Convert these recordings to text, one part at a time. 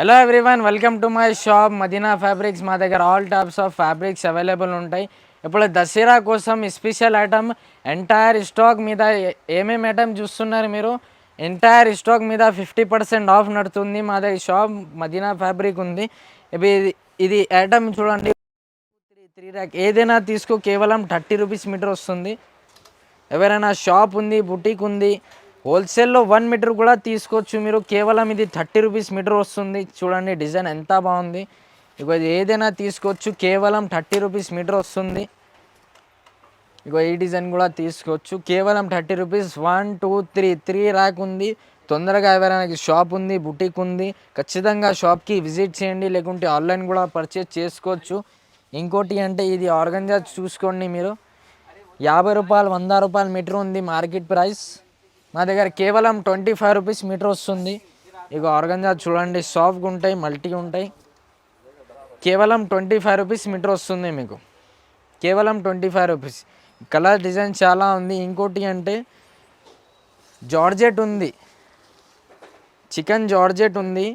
Hello everyone welcome to my shop Madina fabrics మా దగ్గర all types of fabrics available ఉంటాయి. ఇప్పుడు దసరా కోసం స్పెషల్ ఐటమ్ ఎంటైర్ స్టాక్ మీద ఏమేమి ఐటమ్ చూస్తున్నారు మీరు? ఎంటైర్ స్టాక్ మీద ఫిఫ్టీ పర్సెంట్ ఆఫ్ నడుతుంది. మా దగ్గర షాప్ మదీనా ఫ్యాబ్రిక్ ఉంది. ఇది ఇది ఐటమ్ చూడండి. త్రీ త్రీ ర్యాక్ ఏదైనా తీసుకో కేవలం థర్టీ రూపీస్ మీటర్ వస్తుంది. ఎవరైనా షాప్ ఉంది బుటీక్ ఉంది హోల్సేల్లో వన్ మీటర్ కూడా తీసుకోవచ్చు. మీరు కేవలం ఇది థర్టీ రూపీస్ మీటర్ వస్తుంది. చూడండి డిజైన్ ఎంత బాగుంది. ఇక ఇది ఏదైనా తీసుకోవచ్చు. కేవలం థర్టీ రూపీస్ మీటర్ వస్తుంది. ఇగో ఈ డిజైన్ కూడా తీసుకోవచ్చు. కేవలం thirty rupees one two three three rack ఉంది. తొందరగా ఎవరైనా షాప్ ఉంది బుటీక్ ఉంది ఖచ్చితంగా షాప్కి విజిట్ చేయండి. లేకుంటే ఆన్లైన్ కూడా పర్చేస్ చేసుకోవచ్చు. ఇంకోటి అంటే ఇది ఆర్గంజా చూసుకోండి మీరు. యాభై రూపాయలు వంద రూపాయలు మీటర్ ఉంది మార్కెట్ ప్రైస్. మా దగ్గర కేవలం ట్వంటీ ఫైవ్ రూపీస్ మీటర్ వస్తుంది. ఇక ఆర్గంజా చూడండి సాఫ్ట్గా ఉంటాయి మల్టీ ఉంటాయి. కేవలం ట్వంటీ ఫైవ్ రూపీస్ మీటర్ వస్తుంది మీకు. కేవలం twenty five rupees. Colour design చాలా ఉంది. ఇంకోటి అంటే జార్జెట్ ఉంది. చికెన్ జార్జెట్ ఉంది.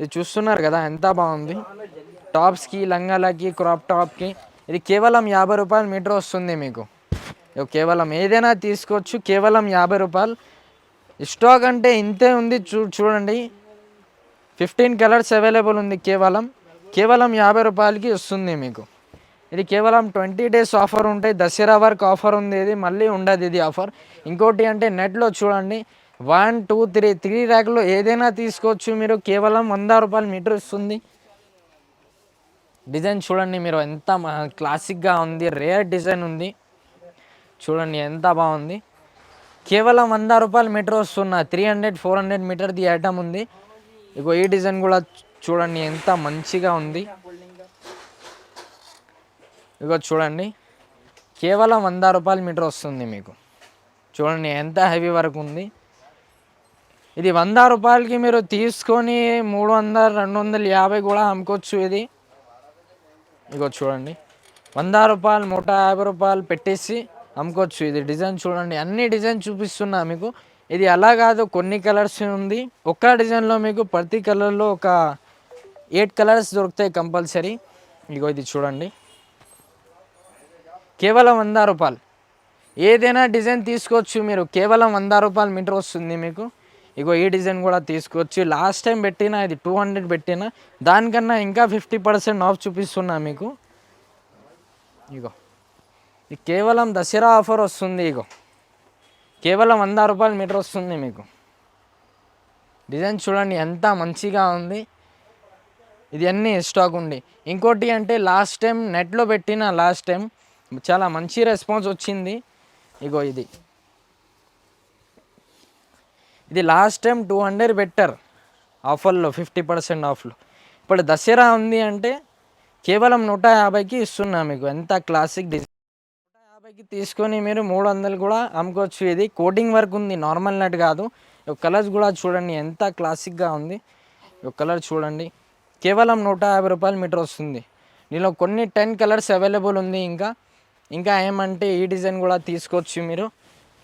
ఇది చూస్తున్నారు కదా ఎంత బాగుంది. టాప్స్కి లంగాలకి క్రాప్ టాప్కి ఇది కేవలం యాభై రూపాయలు మీటర్ వస్తుంది మీకు. కేవలం ఏదైనా తీసుకోవచ్చు కేవలం యాభై రూపాయలు. స్టాక్ అంటే ఇంతే ఉంది చూ చూడండి. ఫిఫ్టీన్ కలర్స్ అవైలబుల్ ఉంది కేవలం. కేవలం యాభై రూపాయలకి వస్తుంది మీకు. ఇది కేవలం ట్వంటీ డేస్ ఆఫర్ ఉంటాయి. దసరా వరకు ఆఫర్ ఉంది ఇది మళ్ళీ ఉండదు ఇది ఆఫర్. ఇంకోటి అంటే నెట్లో చూడండి. వన్ టూ త్రీ త్రీ ర్యాక్లో ఏదైనా తీసుకోవచ్చు మీరు. కేవలం వంద రూపాయలు మీటర్ ఇస్తుంది డిజైన్ చూడండి మీరు ఎంత క్లాసిక్గా ఉంది రేర్ డిజైన్ ఉంది. చూడండి ఎంత బాగుంది. కేవలం వంద రూపాయలు మీటర్ వస్తున్న. త్రీ హండ్రెడ్ ఫోర్ హండ్రెడ్ మీటర్ది ఐటమ్ ఉంది. ఇగో ఈ డిజైన్ కూడా చూడండి ఎంత మంచిగా ఉంది. ఇగో చూడండి. కేవలం వంద రూపాయలు మీటర్ వస్తుంది మీకు. చూడండి ఎంత హెవీ వరకు ఉంది. ఇది వంద రూపాయలకి మీరు తీసుకొని మూడు వందలు రెండు వందల యాభై కూడా అమ్ముకోవచ్చు ఇది. ఇగో చూడండి. వంద రూపాయలు నూట యాభై రూపాయలు పెట్టేసి అమ్ముకోవచ్చు. ఇది డిజైన్ చూడండి. అన్ని డిజైన్ చూపిస్తున్నా మీకు. ఇది అలా కాదు కొన్ని కలర్స్ ఉంది. ఒక్క డిజైన్లో మీకు ప్రతి కలర్లో ఒక ఎయిట్ కలర్స్ దొరుకుతాయి కంపల్సరీ. ఇగో ఇది చూడండి. కేవలం వంద రూపాయలు. ఏదైనా డిజైన్ తీసుకోవచ్చు మీరు. కేవలం వంద రూపాయలు మీటర్ వస్తుంది మీకు. ఇగో ఈ డిజైన్ కూడా తీసుకోవచ్చు. లాస్ట్ టైం పెట్టిన ఇది టూ హండ్రెడ్ పెట్టిన దానికన్నా ఇంకా ఫిఫ్టీ పర్సెంట్ ఆఫ్ చూపిస్తున్నా మీకు. ఇగో ఇది కేవలం దసరా ఆఫర్ వస్తుంది ఇగో. కేవలం వంద రూపాయలు మీటర్ వస్తుంది మీకు. డిజైన్ చూడండి ఎంత మంచిగా ఉంది. ఇది అన్నీ స్టాక్ ఉంది. ఇంకోటి అంటే లాస్ట్ టైం నెట్లో పెట్టిన లాస్ట్ టైం చాలా మంచి రెస్పాన్స్ వచ్చింది. ఇగో ఇది. ఇది last time two hundred better ఆఫర్లో ఫిఫ్టీ పర్సెంట్ ఆఫ్లో ఇప్పుడు దసరా ఉంది అంటే కేవలం నూట యాభైకి ఇస్తున్నా మీకు. ఎంత క్లాసిక్ డిజైన్ యాభైకి తీసుకొని మీరు మూడు వందలు కూడా అమ్ముకోవచ్చు. ఇది కోటింగ్ వర్క్ ఉంది. నార్మల్ నెట్ కాదు. కలర్స్ కూడా చూడండి. ఎంత క్లాసిక్గా ఉంది. కలర్ చూడండి. కేవలం నూట యాభై రూపాయలు మీటర్ వస్తుంది. దీనిలో కొన్ని టెన్ కలర్స్ అవైలబుల్ ఉంది ఇంకా. ఇంకా ఏమంటే ఈ డిజైన్ కూడా తీసుకోవచ్చు మీరు.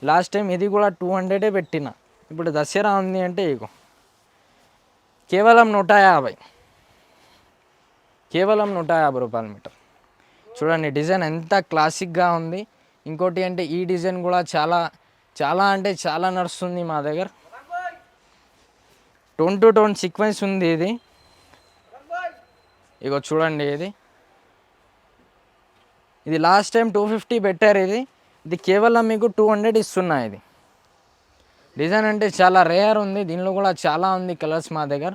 లాస్ట్ టైం ఇది కూడా టూ హండ్రెడే పెట్టిన. ఇప్పుడు దసరా ఉంది అంటే ఇగో. కేవలం నూట యాభై. కేవలం నూట యాభై రూపాయల మీటర్. చూడండి డిజైన్ ఎంత క్లాసిక్గా ఉంది. ఇంకోటి అంటే ఈ డిజైన్ కూడా చాలా చాలా అంటే చాలా నడుస్తుంది మా దగ్గర. టోన్ టు టోన్ సీక్వెన్స్ ఉంది ఇది. ఇగో చూడండి ఇది. ఇది లాస్ట్ టైం టూ ఫిఫ్టీ పెట్టారు ఇది. ఇది కేవలం మీకు టూ హండ్రెడ్ ఇస్తున్నా ఇది. డిజైన్ అంటే చాలా రేర్ ఉంది. దీనిలో కూడా చాలా ఉంది కలర్స్ మా దగ్గర.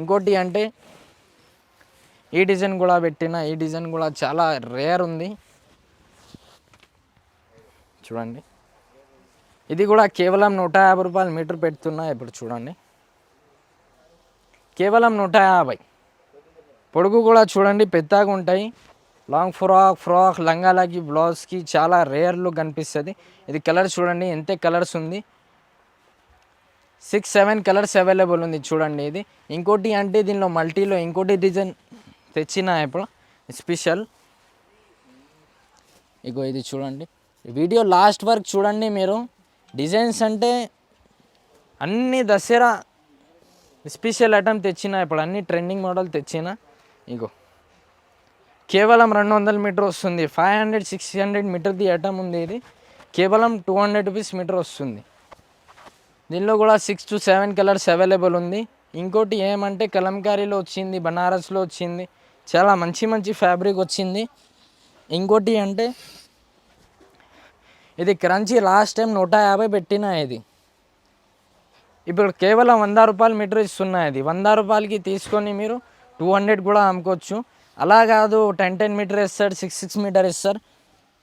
ఇంకోటి అంటే ఈ డిజైన్ కూడా పెట్టిన ఈ డిజైన్ కూడా చాలా రేర్ ఉంది. చూడండి. ఇది కూడా కేవలం నూట యాభై రూపాయలు మీటర్ పెడుతున్నా ఇప్పుడు చూడండి. కేవలం నూట యాభై. పొడుగు కూడా చూడండి పెద్దగా ఉంటాయి. లాంగ్ ఫ్రాక్ ఫ్రాక్ లంగాలకి బ్లౌజ్కి చాలా రేర్లు కనిపిస్తుంది. ఇది కలర్ చూడండి ఎంత కలర్స్ ఉంది? సిక్స్ సెవెన్ కలర్స్ అవైలబుల్ ఉంది చూడండి ఇది. ఇంకోటి అంటే దీనిలో మల్టీలో ఇంకోటి డిజైన్ తెచ్చిన ఇప్పుడు స్పెషల్ ఇగో ఇది చూడండి. వీడియో లాస్ట్ వరకు చూడండి మీరు. డిజైన్స్ అంటే అన్ని దసరా స్పెషల్ ఐటమ్ తెచ్చిన ఇప్పుడు అన్ని ట్రెండింగ్ మోడల్ తెచ్చిన ఇగో. కేవలం రెండు వందల మీటర్ వస్తుంది. ఫైవ్ హండ్రెడ్ సిక్స్ హండ్రెడ్ మీటర్ది ఐటమ్ ఉంది ఇది. కేవలం టూ హండ్రెడ్ రూపీస్ మీటర్ వస్తుంది. దీనిలో కూడా six to seven colours available ఉంది. ఇంకోటి ఏమంటే కలంకారీలో వచ్చింది బనారస్లో వచ్చింది. చాలా మంచి మంచి ఫ్యాబ్రిక్ వచ్చింది. ఇంకోటి అంటే ఇది క్రంచీ లాస్ట్ టైం నూట యాభై పెట్టిన ఇది. ఇప్పుడు కేవలం వంద రూపాయలు మీటర్ ఇస్తున్నాయి ఇది. వంద రూపాయలకి తీసుకొని మీరు టూ హండ్రెడ్ కూడా అమ్ముకోవచ్చు. అలా కాదు టెన్ టెన్ మీటర్ ఇస్తారు సిక్స్ సిక్స్ మీటర్ ఇస్తారు.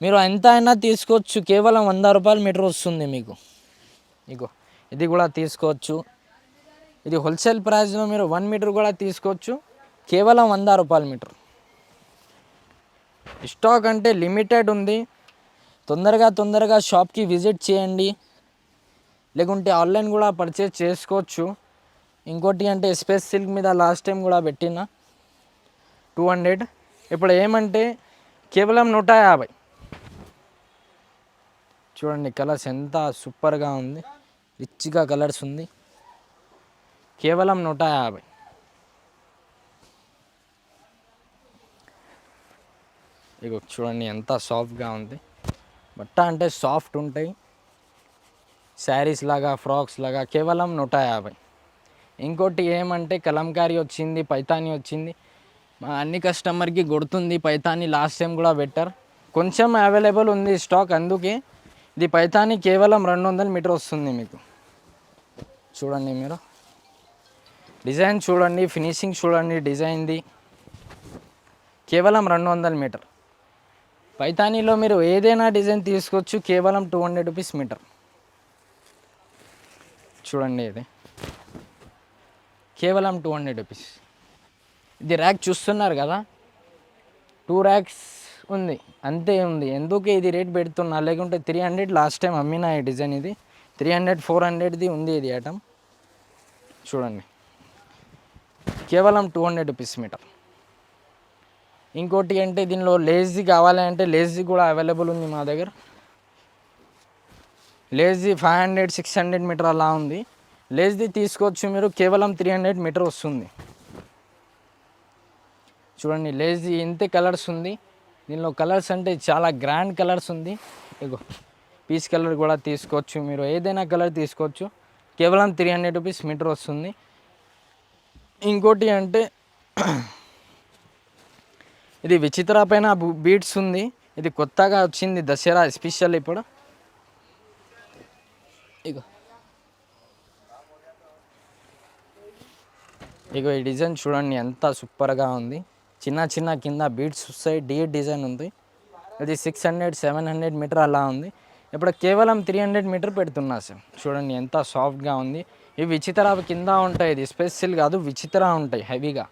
మీరు ఎంత అయినా తీసుకోవచ్చు. కేవలం వంద రూపాయలు మీటర్ వస్తుంది మీకు. ఇగో ఇది కూడా తీసుకోవచ్చు. ఇది హోల్సేల్ ప్రైస్లో మీరు వన్ మీటర్ కూడా తీసుకోవచ్చు. కేవలం వంద రూపాయల మీటర్. స్టాక్ అంటే లిమిటెడ్ ఉంది. తొందరగా తొందరగా షాప్కి విజిట్ చేయండి. లేకుంటే ఆన్లైన్ కూడా పర్చేస్ చేసుకోవచ్చు. ఇంకోటి అంటే స్పేస్ సిల్క్ మీద లాస్ట్ టైం కూడా పెట్టిన టూ హండ్రెడ్. ఇప్పుడు ఏమంటే కేవలం నూట యాభై. చూడండి కలర్స్ ఎంత సూపర్గా ఉంది. రిచ్గా కలర్స్ ఉంది. కేవలం నూట యాభై. ఇక చూడండి ఎంత సాఫ్ట్గా ఉంది. బట్ట అంటే సాఫ్ట్ ఉంటాయి. శారీస్ లాగా ఫ్రాక్స్ లాగా కేవలం నూట యాభై. ఇంకోటి ఏమంటే కలంకారీ వచ్చింది పైతాని వచ్చింది. మా అన్ని కస్టమర్కి గుర్తుంది పైతాని లాస్ట్ టైం కూడా బెటర్ కొంచెం అవైలబుల్ ఉంది స్టాక్ అందుకే. ఇది పైతాని కేవలం రెండు వందల మీటర్ వస్తుంది మీకు. చూడండి మీరు. డిజైన్ చూడండి ఫినిషింగ్ చూడండి డిజైన్ది. కేవలం రెండు వందల మీటర్. పైతానీలో మీరు ఏదైనా డిజైన్ తీసుకోవచ్చు కేవలం టూ హండ్రెడ్ రూపీస్ మీటర్. చూడండి ఇది. కేవలం టూ హండ్రెడ్ రూపీస్. ఇది ర్యాక్ చూస్తున్నారు కదా? టూ ర్యాక్స్ ఉంది. అంతే ఉంది. ఎందుకు ఇది రేట్ పెడుతున్నా? లేకుంటే త్రీ హండ్రెడ్ లాస్ట్ టైం అమ్మిన ఈ డిజైన్ ఇది. త్రీ హండ్రెడ్ ఫోర్ హండ్రెడ్ది ఉంది ఇది ఐటమ్ చూడండి. కేవలం టూ హండ్రెడ్ రూపీస్ మీటర్. ఇంకోటి అంటే దీనిలో లేజీ కావాలి అంటే లేజీ కూడా అవైలబుల్ ఉంది మా దగ్గర. Lazy five hundred six hundred metre అలా ఉంది. లేజీ తీసుకోవచ్చు మీరు కేవలం త్రీ హండ్రెడ్ మీటర్ వస్తుంది. చూడండి లేజీ ఇంతే కలర్స్ ఉంది. దీనిలో కలర్స్ అంటే చాలా గ్రాండ్ కలర్స్ ఉంది. ఇగో పీస్ కలర్ కూడా తీసుకోవచ్చు మీరు. ఏదైనా కలర్ తీసుకోవచ్చు. కేవలం త్రీ హండ్రెడ్ రూపీస్ మీటర్ వస్తుంది. ఇంకోటి అంటే ఇది విచిత్ర పైన బీట్స్ ఉంది. ఇది కొత్తగా వచ్చింది దసరా స్పెషల్ ఇప్పుడు. ఇగో. ఇగో ఈ డిజైన్ చూడండి ఎంత సూపర్గా ఉంది. చిన్న చిన్న కింద బీట్స్ వస్తాయి డీ డిజైన్ ఉంది. అది six hundred seven hundred metre అలా ఉంది. ఇప్పుడు కేవలం త్రీ హండ్రెడ్ మీటర్ పెడుతున్నా సార్. చూడండి ఎంత సాఫ్ట్గా ఉంది. ఇవి విచిత్ర కింద ఉంటాయి ఇది స్పెషల్ కాదు విచిత్ర ఉంటాయి హెవీగా.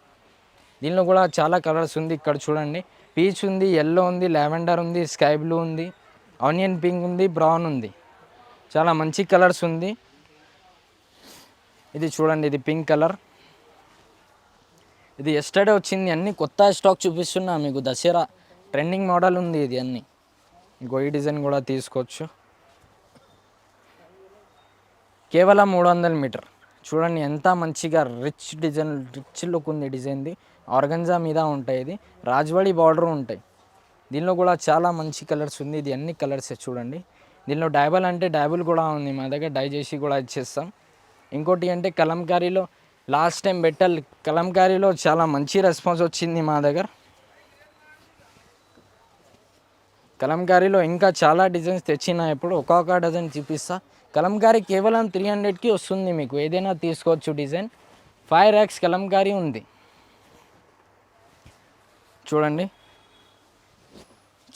దీనిలో కూడా చాలా కలర్స్ ఉంది. ఇక్కడ చూడండి. పీచ్ ఉంది ఎల్లో ఉంది లావెండర్ ఉంది స్కై బ్లూ ఉంది ఆనియన్ పింక్ ఉంది బ్రౌన్ ఉంది. చాలా మంచి కలర్స్ ఉంది. ఇది చూడండి ఇది పింక్ కలర్. ఇది ఎస్టర్డే వచ్చింది అన్ని కొత్త స్టాక్ చూపిస్తున్నా మీకు. దసరా ట్రెండింగ్ మోడల్ ఉంది ఇది అన్ని. ఇంకో ఈ డిజైన్ కూడా తీసుకోవచ్చు. కేవలం మూడు వందల మీటర్. చూడండి ఎంత మంచిగా రిచ్ డిజైన్ రిచ్ లుక్ ఉంది డిజైన్ది ఆర్గంజా మీద ఉంటాయి ఇది. రాజ్వాడి బార్డర్ ఉంటాయి. దీనిలో కూడా చాలా మంచి కలర్స్ ఉంది. ఇది అన్ని కలర్స్ చూడండి. దీనిలో డైబల్ అంటే డైబుల్ కూడా ఉంది. మా దగ్గర డై చేసి కూడా ఇచ్చేస్తాం. ఇంకోటి అంటే కలంకారీలో లాస్ట్ టైం బెట్టల్ కలంకారీలో చాలా మంచి రెస్పాన్స్ వచ్చింది మా దగ్గర. కలంకారీలో ఇంకా చాలా డిజైన్స్ తెచ్చిన ఇప్పుడు ఒక్కొక్క డిజైన్ చూపిస్తా. కలంకారీ కేవలం త్రీ హండ్రెడ్కి వస్తుంది మీకు. ఏదైనా తీసుకోవచ్చు డిజైన్. ఫైవ్ ర్యాక్స్ కలంకారీ ఉంది. చూడండి.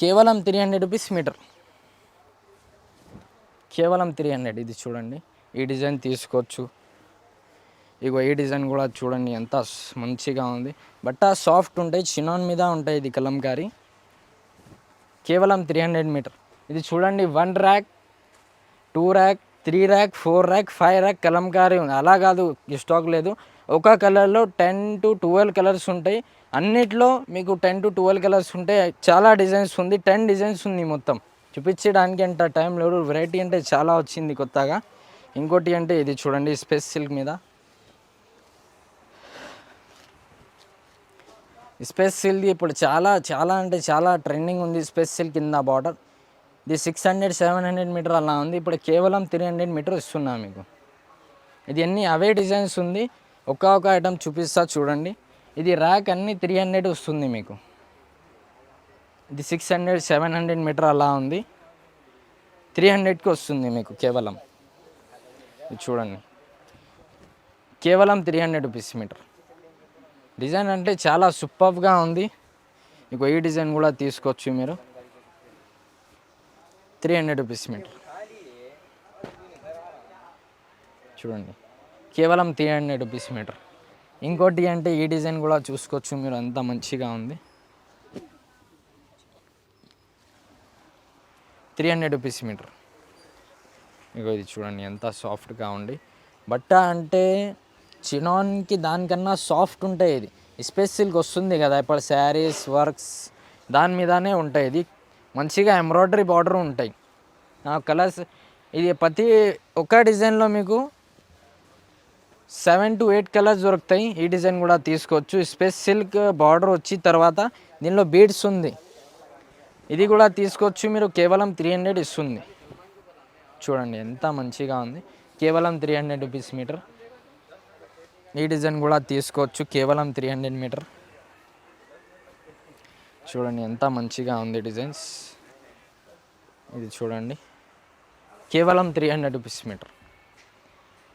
కేవలం త్రీ హండ్రెడ్ రూపీస్ మీటర్ కేవలం త్రీ హండ్రెడ్ ఇది చూడండి. ఈ డిజైన్ తీసుకోవచ్చు. ఇగో ఈ డిజైన్ కూడా చూడండి ఎంత మంచిగా ఉంది. బట్ సాఫ్ట్ ఉంటాయి చినాన్ మీద ఉంటాయి ఇది కలంకారీ కేవలం త్రీ హండ్రెడ్ మీటర్ ఇది చూడండి one rack two rack three rack four rack five rack Kalamkari ఉంది. అలా కాదు స్టాక్ లేదు. ఒక కలర్లో టెన్ టు ట్వెల్వ్ కలర్స్ ఉంటాయి. అన్నిట్లో మీకు టెన్ టు ట్వెల్వ్ కలర్స్ ఉంటాయి చాలా డిజైన్స్ ఉంది. టెన్ డిజైన్స్ ఉంది మొత్తం. చూపించడానికి అంటే టైం లేదు. వెరైటీ అంటే చాలా వచ్చింది కొత్తగా. ఇంకోటి అంటే ఇది చూడండి స్పేస్ సిల్క్ మీద. స్పేస్ సిల్క్ ఇప్పుడు చాలా చాలా అంటే చాలా ట్రెండింగ్ ఉంది. స్పేస్ సిల్క్ కింద బార్డర్ ఇది six hundred seven hundred metre అలా ఉంది. ఇప్పుడు కేవలం త్రీ హండ్రెడ్ మీటర్ ఇస్తున్నా మీకు. ఇది అన్ని అవే డిజైన్స్ ఉంది. ఒక్క ఒక ఐటమ్ చూపిస్తా చూడండి. ఇది ర్యాక్ అన్ని త్రీ హండ్రెడ్ వస్తుంది మీకు. ఇది six hundred seven hundred metre అలా ఉంది. త్రీ హండ్రెడ్కి వస్తుంది మీకు కేవలం. ఇది చూడండి. కేవలం three hundred rupees metre design అంటే చాలా సూపర్గా ఉంది. మీకు ఈ డిజైన్ కూడా తీసుకోవచ్చు మీరు. త్రీ హండ్రెడ్ రూపీస్ మీటర్ చూడండి. కేవలం త్రీ హండ్రెడ్ రూపీస్ మీటర్. ఇంకోటి అంటే ఈ డిజైన్ కూడా చూసుకోవచ్చు మీరు అంత మంచిగా ఉంది. Three hundred rupees metre. ఇగో ఇది చూడండి ఎంత సాఫ్ట్గా ఉంది. బట్ట అంటే చినాన్కి దానికన్నా సాఫ్ట్ ఉంటాయి ఇది. స్పెషల్గా సిల్క్ వస్తుంది కదా ఇప్పుడు శారీస్ వర్క్స్ దాని మీదనే ఉంటాయి ఇది. మంచిగా ఎంబ్రాయిడరీ బార్డర్ ఉంటాయి. ఆ కలర్స్ ఇది ప్రతి ఒక్క డిజైన్లో మీకు సెవెన్ టు ఎయిట్ కలర్స్ దొరుకుతాయి. ఈ డిజైన్ కూడా తీసుకోవచ్చు. స్పేస్ సిల్క్ బార్డర్ వచ్చి తర్వాత దీనిలో బీడ్స్ ఉంది. ఇది కూడా తీసుకోవచ్చు. మీరు కేవలం త్రీ హండ్రెడ్ ఇస్తుంది. చూడండి ఎంత మంచిగా ఉంది. కేవలం త్రీ హండ్రెడ్ రూపీస్ మీటర్. ఈ డిజైన్ కూడా తీసుకోవచ్చు. కేవలం త్రీ హండ్రెడ్ మీటర్. చూడండి ఎంత మంచిగా ఉంది డిజైన్స్. ఇది చూడండి. కేవలం three hundred rupees metre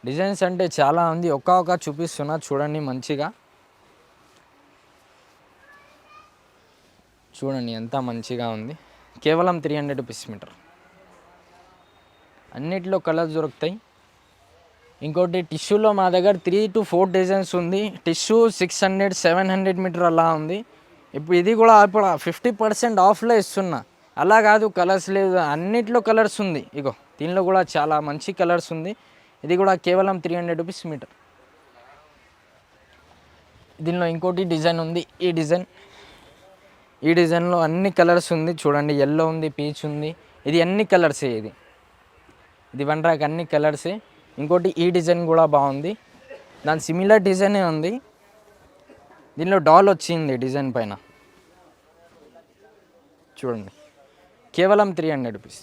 designs అంటే చాలా ఉంది. ఒక్క ఒక్క చూపిస్తున్నా చూడండి మంచిగా. చూడండి ఎంత మంచిగా ఉంది. కేవలం త్రీ హండ్రెడ్ రూపీస్ మీటర్ అన్నిటిలో కలర్స్ దొరుకుతాయి. ఇంకోటి టిష్యూలో మా దగ్గర త్రీ టు ఫోర్ డిజైన్స్ ఉంది. Tissue six hundred seven hundred metre అలా ఉంది. ఇప్పుడు ఇది కూడా ఇప్పుడు ఫిఫ్టీ పర్సెంట్ ఆఫ్లో ఇస్తున్నా. అలా కాదు కలర్స్ లేదు. అన్నిట్లో కలర్స్ ఉంది. ఇగో దీనిలో కూడా చాలా మంచి కలర్స్ ఉంది. ఇది కూడా కేవలం త్రీ హండ్రెడ్ రూపీస్ మీటర్ దీనిలో ఇంకోటి డిజైన్ ఉంది. ఈ డిజైన్ ఈ డిజైన్లో అన్ని కలర్స్ ఉంది. చూడండి ఎల్లో ఉంది పీచ్ ఉంది. ఇది అన్ని కలర్సే ఇది. ఇది వన్ ర్యాక్ అన్ని కలర్సే ఇంకోటి ఈ డిజైన్ కూడా బాగుంది. దాని సిమిలర్ డిజైనే ఉంది. దీనిలో డాల్ వచ్చింది డిజైన్ పైన. చూడండి. కేవలం త్రీ హండ్రెడ్ రూపీస్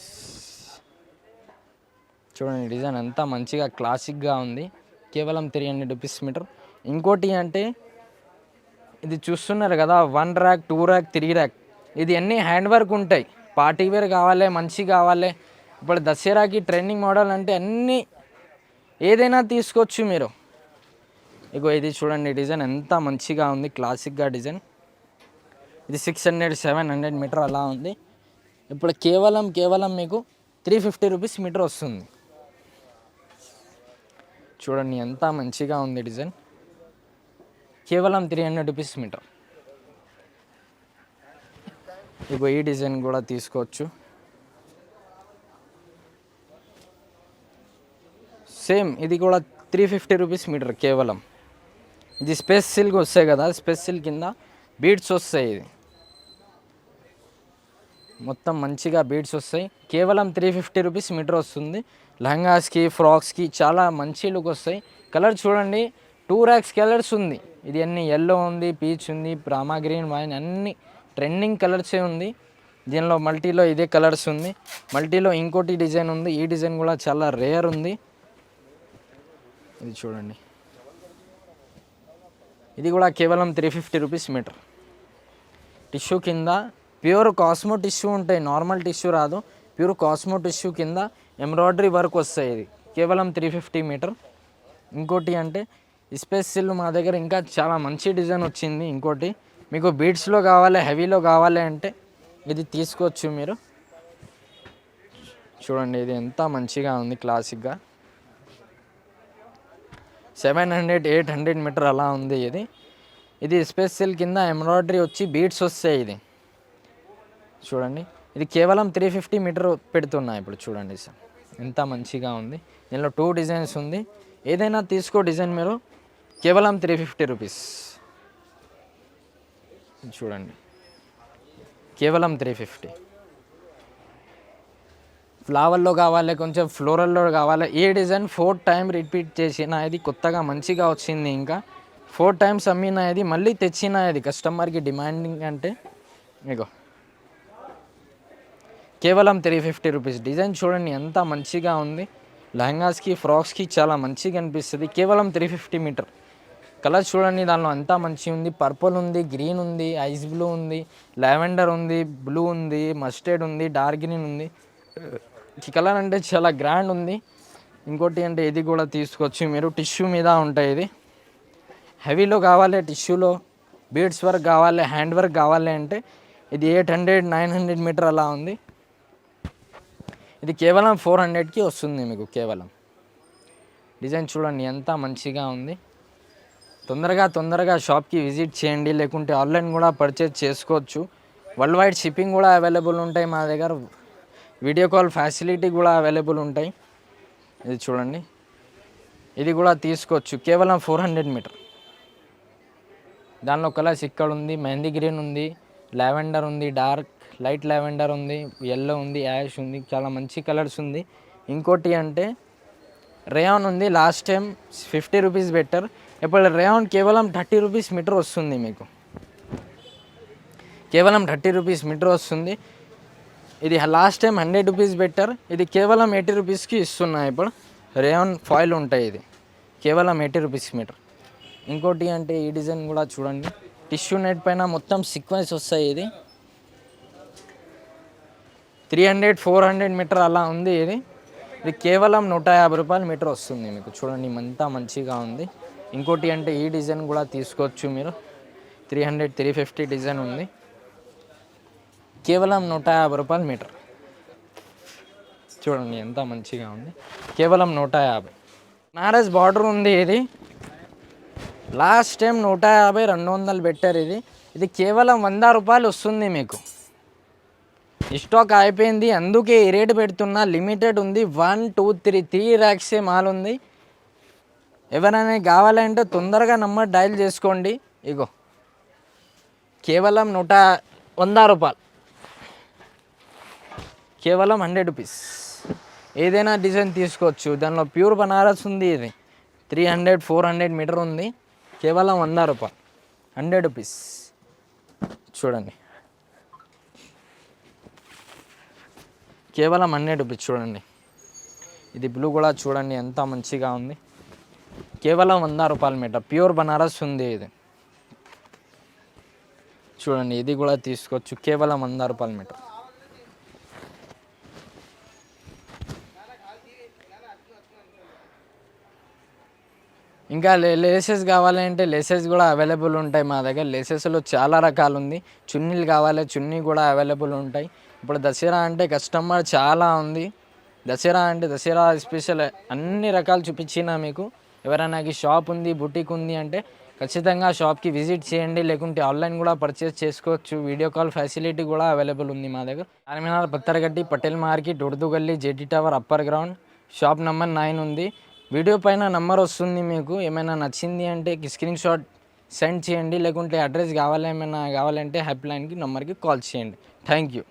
చూడండి డిజైన్ అంతా మంచిగా క్లాసిక్గా ఉంది. కేవలం త్రీ హండ్రెడ్ రూపీస్ మీటర్ ఇంకోటి అంటే ఇది చూస్తున్నారు కదా one rack two rack three rack ఇది అన్నీ హ్యాండ్ వర్క్ ఉంటాయి. పార్టీ వేర్ కావాలి మంచి కావాలి. ఇప్పుడు దసరాకి ట్రెండింగ్ మోడల్ అంటే అన్నీ ఏదైనా తీసుకోవచ్చు మీరు. ఇగో ఇది చూడండి డిజైన్ ఎంత మంచిగా ఉంది క్లాసిక్గా డిజైన్. ఇది six hundred seven hundred metre అలా ఉంది. ఇప్పుడు కేవలం కేవలం మీకు త్రీ ఫిఫ్టీ రూపీస్ మీటర్ వస్తుంది. చూడండి ఎంత మంచిగా ఉంది డిజైన్ కేవలం త్రీ హండ్రెడ్ రూపీస్ మీటర్ ఇగో ఈ డిజైన్ కూడా తీసుకోవచ్చు. సేమ్ ఇది కూడా త్రీ ఫిఫ్టీ రూపీస్ మీటర్ కేవలం. ఇది స్పేస్ సిల్క్ వస్తాయి కదా స్పేస్ సిల్క్ కింద బీడ్స్ వస్తాయి. ఇది మొత్తం మంచిగా బీడ్స్ వస్తాయి. కేవలం త్రీ ఫిఫ్టీ రూపీస్ మీటర్ వస్తుంది. లెహంగాస్కి ఫ్రాక్స్కి చాలా మంచి లుక్ వస్తాయి. కలర్ చూడండి. టూ ర్యాక్స్ కలర్స్ ఉంది. ఇది అన్ని ఎల్లో ఉంది పీచ్ ఉంది ప్రామా గ్రీన్ వైన్ అన్ని ట్రెండింగ్ కలర్సే ఉంది. దీనిలో మల్టీలో ఇదే కలర్స్ ఉంది. మల్టీలో ఇంకోటి డిజైన్ ఉంది. ఈ డిజైన్ కూడా చాలా రేర్ ఉంది. ఇది చూడండి. ఇది కూడా కేవలం three fifty rupees metre tissue కింద ప్యూర్ కాస్మో టిష్యూ ఉంటాయి నార్మల్ టిష్యూ రాదు. ప్యూర్ కాస్మో టిష్యూ కింద ఎంబ్రాయిడరీ వర్క్ వస్తాయి ఇది. కేవలం త్రీ ఫిఫ్టీ మీటర్. ఇంకోటి అంటే స్పేస్ సిల్ మా దగ్గర ఇంకా చాలా మంచి డిజైన్ వచ్చింది ఇంకోటి. మీకు బీడ్స్లో కావాలి హెవీలో కావాలి అంటే ఇది తీసుకోవచ్చు మీరు. చూడండి ఇది ఎంత మంచిగా ఉంది క్లాసిక్గా seven hundred eight hundred metre అలా ఉంది ఇది. ఇది స్పెషల్ కింద ఎంబ్రాయిడరీ వచ్చి బీడ్స్ వస్తాయి ఇది. చూడండి. ఇది కేవలం త్రీ ఫిఫ్టీ మీటర్ పెడుతున్నా ఇప్పుడు చూడండి సార్. ఎంత మంచిగా ఉంది. దీనిలో టూ డిజైన్స్ ఉంది. ఏదైనా తీసుకో డిజైన్ మీరు. కేవలం త్రీ ఫిఫ్టీ రూపీస్. చూడండి. కేవలం త్రీ ఫిఫ్టీ. ఫ్లవర్లో కావాలి కొంచెం ఫ్లోరల్లో కావాలి. ఏ డిజైన్ ఫోర్ టైం రిపీట్ చేసిన ఇది కొత్తగా మంచిగా వచ్చింది ఇంకా. ఫోర్ టైమ్స్ అమ్మిన ఇది మళ్ళీ తెచ్చిన ఇది. కస్టమర్కి డిమాండింగ్ అంటే మీకు కేవలం త్రీ ఫిఫ్టీ రూపీస్ డిజైన్ చూడండి ఎంత మంచిగా ఉంది. లెహంగాస్కి ఫ్రాక్స్కి చాలా మంచిగా అనిపిస్తుంది. కేవలం త్రీ ఫిఫ్టీ మీటర్ కలర్ చూడండి దానిలో అంతా మంచిగా ఉంది. పర్పుల్ ఉంది గ్రీన్ ఉంది ఐస్ బ్లూ ఉంది లావెండర్ ఉంది బ్లూ ఉంది మస్టర్డ్ ఉంది డార్క్ గ్రీన్ ఉంది. ఈ కలర్ అంటే చాలా గ్రాండ్ ఉంది. ఇంకోటి అంటే ఇది కూడా తీసుకోవచ్చు. మీరు టిష్యూ మీద ఉంటాయి ఇది. హెవీలో కావాలి టిష్యూలో బీడ్స్ వర్క్ కావాలి హ్యాండ్ వర్క్ కావాలి అంటే ఇది eight hundred nine hundred metre అలా ఉంది. ఇది కేవలం ఫోర్ హండ్రెడ్కి వస్తుంది మీకు కేవలం. డిజైన్ చూడండి ఎంత మంచిగా ఉంది. తొందరగా తొందరగా షాప్కి విజిట్ చేయండి లేకుంటే ఆన్లైన్ కూడా పర్చేజ్ చేసుకోవచ్చు. వరల్డ్ వైడ్ షిప్పింగ్ కూడా అవైలబుల్ ఉంటాయి మా దగ్గర. వీడియో కాల్ ఫెసిలిటీ కూడా అవైలబుల్ ఉంటాయి. ఇది చూడండి. ఇది కూడా తీసుకోవచ్చు. కేవలం ఫోర్ హండ్రెడ్ మీటర్. దానిలో కలర్స్ ఇక్కడ ఉంది మెహందీ గ్రీన్ ఉంది లావెండర్ ఉంది డార్క్ లైట్ లావెండర్ ఉంది ఎల్లో ఉంది యాష్ ఉంది చాలా మంచి కలర్స్ ఉంది. ఇంకోటి అంటే రేయాన్ ఉంది last time fifty rupees better ఇప్పుడు రేయాన్ కేవలం థర్టీ రూపీస్ మీటర్ వస్తుంది మీకు. కేవలం థర్టీ రూపీస్ మీటర్ వస్తుంది. ఇది last time hundred rupees better ఇది కేవలం ఎయిటీ రూపీస్కి ఇస్తున్నా ఇప్పుడు. రేయాన్ ఫాయిల్ ఉంటాయి ఇది. కేవలం ఎయిటీ రూపీస్ మీటర్ ఇంకోటి అంటే ఈ డిజైన్ కూడా చూడండి. టిష్యూ నెట్ పైన మొత్తం సీక్వెన్స్ వస్తాయి ఇది. Three hundred four hundred metre అలా ఉంది ఇది. ఇది కేవలం నూట యాభై రూపాయలు మీటర్ వస్తుంది మీకు. చూడండి అంతా మంచిగా ఉంది. ఇంకోటి అంటే ఈ డిజైన్ కూడా తీసుకోవచ్చు మీరు. Three hundred three fifty design ఉంది. కేవలం నూట యాభై రూపాయలు మీటర్. చూడండి ఎంత మంచిగా ఉంది. కేవలం నూట యాభై. మ్యారేజ్ బార్డర్ ఉంది ఇది. లాస్ట్ టైం నూట యాభై రెండు వందలు పెట్టారు ఇది. ఇది కేవలం వంద రూపాయలు వస్తుంది మీకు. స్టాక్ అయిపోయింది. అందుకే ఈ రేటు పెడుతున్నా. లిమిటెడ్ ఉంది. వన్ టూ త్రీ త్రీ ర్యాక్సే మాల్ ఉంది. ఎవరైనా కావాలంటే తొందరగా నంబర్ డయల్ చేసుకోండి. ఇగో. కేవలం నూట వంద రూపాయలు. కేవలం హండ్రెడ్ రూపీస్ ఏదైనా డిజైన్ తీసుకోవచ్చు. దానిలో ప్యూర్ బనారస్ ఉంది ఇది. Three hundred four hundred metre ఉంది. కేవలం వంద రూపాయలు. హండ్రెడ్ రూపీస్ చూడండి. కేవలం హండ్రెడ్ రూపీస్ చూడండి. ఇది బ్లూ కూడా చూడండి ఎంత మంచిగా ఉంది. కేవలం వంద రూపాయల మీటర్ ప్యూర్ బనారస్ ఉంది ఇది. చూడండి ఇది కూడా తీసుకోవచ్చు కేవలం వంద రూపాయల మీటర్ ఇంకా లే లేసెస్ కావాలంటే లేసెస్ కూడా అవైలబుల్ ఉంటాయి మా దగ్గర. లేసెస్లో చాలా రకాలు ఉంది చున్నీలు కావాలి చున్నీ కూడా అవైలబుల్ ఉంటాయి. ఇప్పుడు దసరా అంటే కస్టమర్ చాలా ఉంది. దసరా అంటే దసరా స్పెషల్ అన్ని రకాలు చూపించిన మీకు. ఎవరైనా షాప్ ఉంది బుటీక్ ఉంది అంటే ఖచ్చితంగా షాప్కి విజిట్ చేయండి. లేకుంటే ఆన్లైన్ కూడా పర్చేస్ చేసుకోవచ్చు. వీడియో కాల్ ఫెసిలిటీ కూడా అవైలబుల్ ఉంది మా దగ్గర. Charminar Pathergatti Patel market Urdu Gali JT tower upper ground. Shop number nine ఉంది. వీడియో పైన నెంబర్ వస్తుంది మీకు ఏమైనా నచ్చింది అంటే స్క్రీన్ షాట్ సెండ్ చేయండి లేకుంటే అడ్రస్ కావాలి ఏమైనా కావాలంటే హెల్ప్ లైన్కి నెంబర్కి కాల్ చేయండి. Thank you.